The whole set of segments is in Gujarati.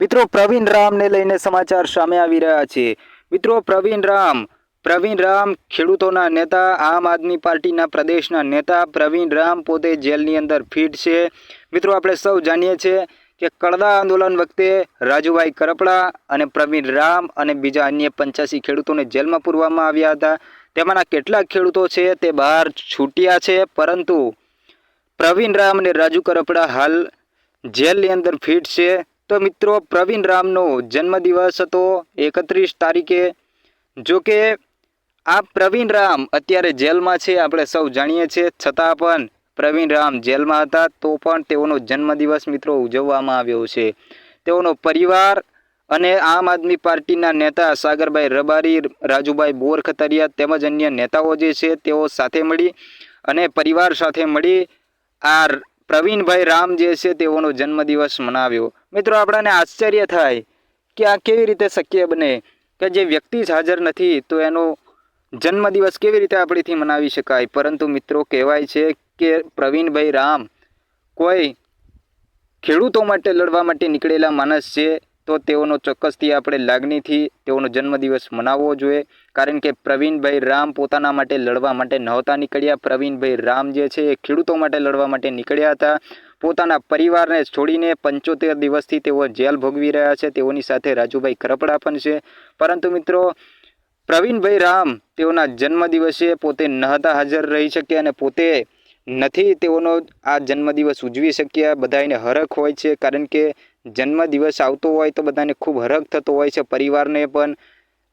મિત્રો, પ્રવીણ રામને લઈને સમાચાર સામે આવી રહ્યા છે. મિત્રો, પ્રવીણ રામ પ્રવીણ રામ ખેડૂતોના નેતા, આમ આદમી પાર્ટીના પ્રદેશના નેતા પ્રવીણ રામ પોતે જેલની અંદર ફિટ છે. મિત્રો, આપણે સૌ જાણીએ છીએ કે કડદા આંદોલન વખતે રાજુભાઈ કરપડા અને પ્રવીણ રામ અને બીજા અન્ય પંચ્યાસી ખેડૂતોને જેલમાં પૂરવામાં આવ્યા હતા. તેમાંના કેટલાક ખેડૂતો છે તે બહાર છૂટ્યા છે, પરંતુ પ્રવીણ રામ અને રાજુ કરપડા હાલ જેલની અંદર ફિટ છે. તો મિત્રો, પ્રવીણ રામનો જન્મદિવસ હતો એકત્રીસ તારીખે. જો કે આ પ્રવીણ રામ અત્યારે જેલમાં છે, આપણે સૌ જાણીએ છીએ. છતાં પણ પ્રવીણ રામ જેલમાં હતા, તો પણ તેઓનો જન્મદિવસ મિત્રો ઉજવવામાં આવ્યો છે. તેઓનો પરિવાર અને આમ આદમી પાર્ટીના નેતા સાગરભાઈ રબારી, રાજુભાઈ બોરખતરિયા તેમજ અન્ય નેતાઓ જે છે, તેઓ સાથે મળી અને પરિવાર સાથે મળી આ પ્રવીણભાઈ રામ જે છે તેઓનો જન્મદિવસ મનાવ્યો. મિત્રો, આપણાને આશ્ચર્ય થાય કે આ કેવી રીતે શક્ય બને કે જે વ્યક્તિ જ હાજર નથી, તો એનો જન્મદિવસ કેવી રીતે આપણીથી મનાવી શકાય? પરંતુ મિત્રો, કહેવાય છે કે પ્રવીણભાઈ રામ કોઈ ખેડૂતો માટે લડવા માટે નીકળેલા માણસ છે. તો તેઓનો ચોક્કસથી આપણે લાગણીથી તેઓનો જન્મદિવસ મનાવવો જોઈએ. કારણ કે પ્રવીણભાઈ રામ પોતાના માટે લડવા માટે નહોતા નીકળ્યા. પ્રવીણભાઈ રામ જે છે એ ખેડૂતો માટે લડવા માટે નીકળ્યા હતા. પોતાના પરિવારને છોડીને પંચોતેર દિવસથી તેઓ જેલ ભોગવી રહ્યા છે. તેઓની સાથે રાજુભાઈ કરપડા પણ છે. પરંતુ મિત્રો, પ્રવીણભાઈ રામ તેઓના જન્મદિવસે પોતે નહતા હાજર રહી શક્યા અને પોતે નથી તેઓનો આ જન્મદિવસ ઉજવી શક્યા. બધાને હરખ હોય છે. કારણ કે જન્મદિવસ આવતો હોય તો બધાને ખૂબ હરખ થતો હોય છે, પરિવારને પણ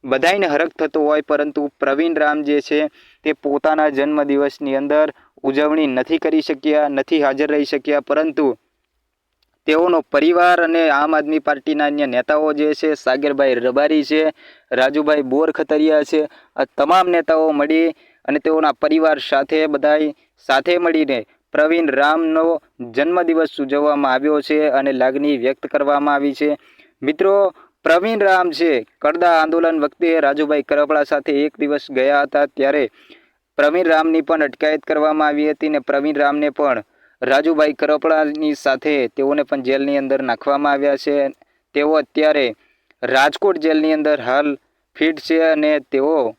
બધાને હરખ થતો હોય, પરંતુ પ્રવીણ રામ જે છે તે પોતાના જન્મદિવસની અંદર ઉજવણી નથી કરી શક્યા, નથી હાજર રહી શક્યા, પરંતુ તેઓનો પરિવાર અને આમ આદમી પાર્ટીના અન્ય નેતાઓ જે છે, સાગરભાઈ રબારી છે, રાજુભાઈ બોરખતરિયા છે, આ તમામ નેતાઓ મળી અને તેઓના પરિવાર સાથે બધાય સાથે મળીને પ્રવીણ રામનો જન્મદિવસ ઉજવવામાં આવ્યો છે અને લાગણી વ્યક્ત કરવામાં આવી છે. મિત્રો, પ્રવીણ રામ છે. કડદા આંદોલન વખતે રાજુભાઈ કરપડા સાથે એક દિવસ ગયા હતા ત્યારે પ્રવીણ રામની પણ અટકાયત કરવામાં આવી હતી ને પ્રવીણ રામને પણ રાજુભાઈ કરપડાની સાથે તેઓને પણ જેલની અંદર નાખવામાં આવ્યા છે. તેઓ અત્યારે રાજકોટ જેલની અંદર હાલ ફિટ છે અને તેઓ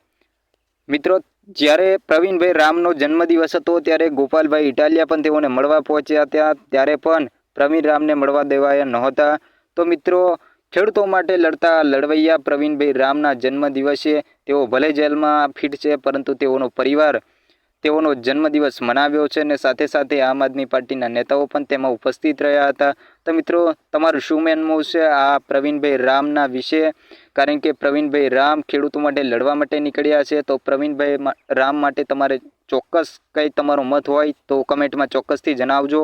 મિત્રો જ્યારે પ્રવીણભાઈ રામનો જન્મદિવસ હતો ત્યારે ગોપાલભાઈ ઇટાલિયા પણ તેઓને મળવા પહોંચ્યા હતા. ત્યારે પણ પ્રવીણ રામને મળવા દેવાયા નહોતા. તો મિત્રો, ખેડૂતો માટે લડતા લડવૈયા પ્રવીણભાઈ રામના જન્મદિવસે તેઓ ભલે જેલમાં ફિટ છે, પરંતુ તેઓનો પરિવાર તેઓનો જન્મદિવસ મનાવ્યો છે અને સાથે સાથે આમ આદમી પાર્ટીના નેતાઓ પણ તેમાં ઉપસ્થિત રહ્યા હતા. તો મિત્રો, તમારું શું માનવું છે? આ પ્રવીણભાઈ રામના વિશે, કારણ કે પ્રવીણભાઈ રામ ખેડૂતો માટે લડવા માટે નીકળ્યા છે, તો પ્રવીણભાઈ રામ માટે તમારે ચોક્કસ કંઈ તમારો મત હોય તો કમેન્ટમાં ચોક્કસથી જણાવજો.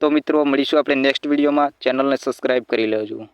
તો મિત્રો, મળીશું આપણે નેક્સ્ટ વિડીયોમાં. ચેનલને સબસ્ક્રાઈબ કરી લેજો.